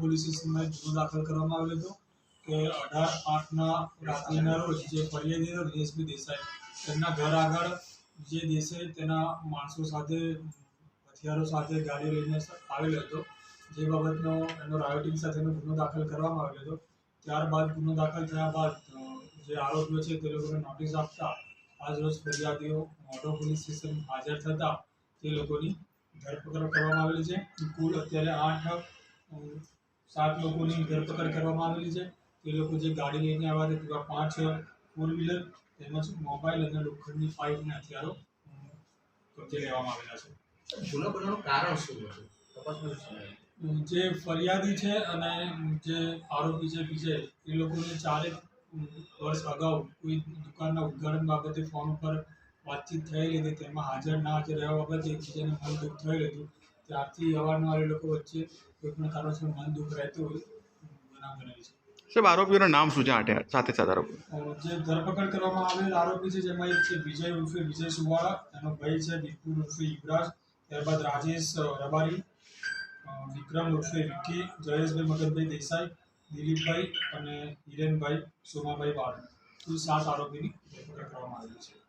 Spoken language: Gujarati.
પોલીસ સ્ટેશનમાં ગુનો દાખલ કરવામાં આવેલો હતો કે અઢાર આઠના રાત્રિના રોજ જે ફરિયાદી હતો દિનેશભાઈ દેસાઈ, તેમના ઘર આગળ જે દેસાઈ તેના માણસો સાથે, હથિયારો સાથે ગાડીઓ લઈને આવેલો હતો. જે બાબતનો એનો રાયોટિંગ સાથેનો ગુનો દાખલ કરવામાં આવેલો હતો. ત્યારબાદ ગુનો દાખલ થયા બાદ જે આરોપીઓ છે તે લોકોને નોટિસ આપતા આજ રોજ ફરિયાદીઓ મોઢો પોલીસ સ્ટેશન હાજર થતા તે લોકોની ધરપકડ કરવામાં આવેલી છે. કુલ અત્યારે આઠ સાત લોકોની ધરપકડ કરવામાં આવેલી છે. તે લોકો જે ગાડી લઈને આવ્યા હતા તેવા પાંચ ફોર વ્હીલર તેમજ મોબાઈલ અને લોખંડની પાઇપ અને હથિયારો કબજે લેવામાં આવેલા છે. ગુનો બનવાનું કારણ શું હતું? તપાસમાં જે ફરિયાદી છે અને જે આરોપી છે વિજય એ લોકોને ચારેક વર્ષ અગાઉ કોઈ દુકાનના ઉદ્ઘાટન બાબતે ફોન ઉપર વાતચીત થયેલી હતી તેમાં હાજર ના હાજર રહેવા બાબતે એકબીજાને મન દુઃખ થયેલું હતું. ત્યારથી અવારનવાર એ લોકો વચ્ચે કોઈ પણ કારણસર મન દુઃખ રહેતું હોય બનાવ બનેલી છે. સાહેબ આરોપીઓના નામ શું છે સાથે સાથે આરોપી. જે ધરપકડ કરવામાં આવેલ આરોપી છે જેમાં એક છે વિજય ઉર્ફે વિજય સુવાળા એનો ભાઈ છે વિપુલ ઉર્ફે યુવરાજ ત્યારબાદ રાજેશ રબારી વિક્રમ ઉર્ફે વિક્કી જયેશભાઈ મગનભાઈ દેસાઈ દિલીપભાઈ અને હિરેનભાઈ સોમાભાઈ બાળ કુલ સાત આરોપીની ધરપકડ કરવામાં આવેલી છે.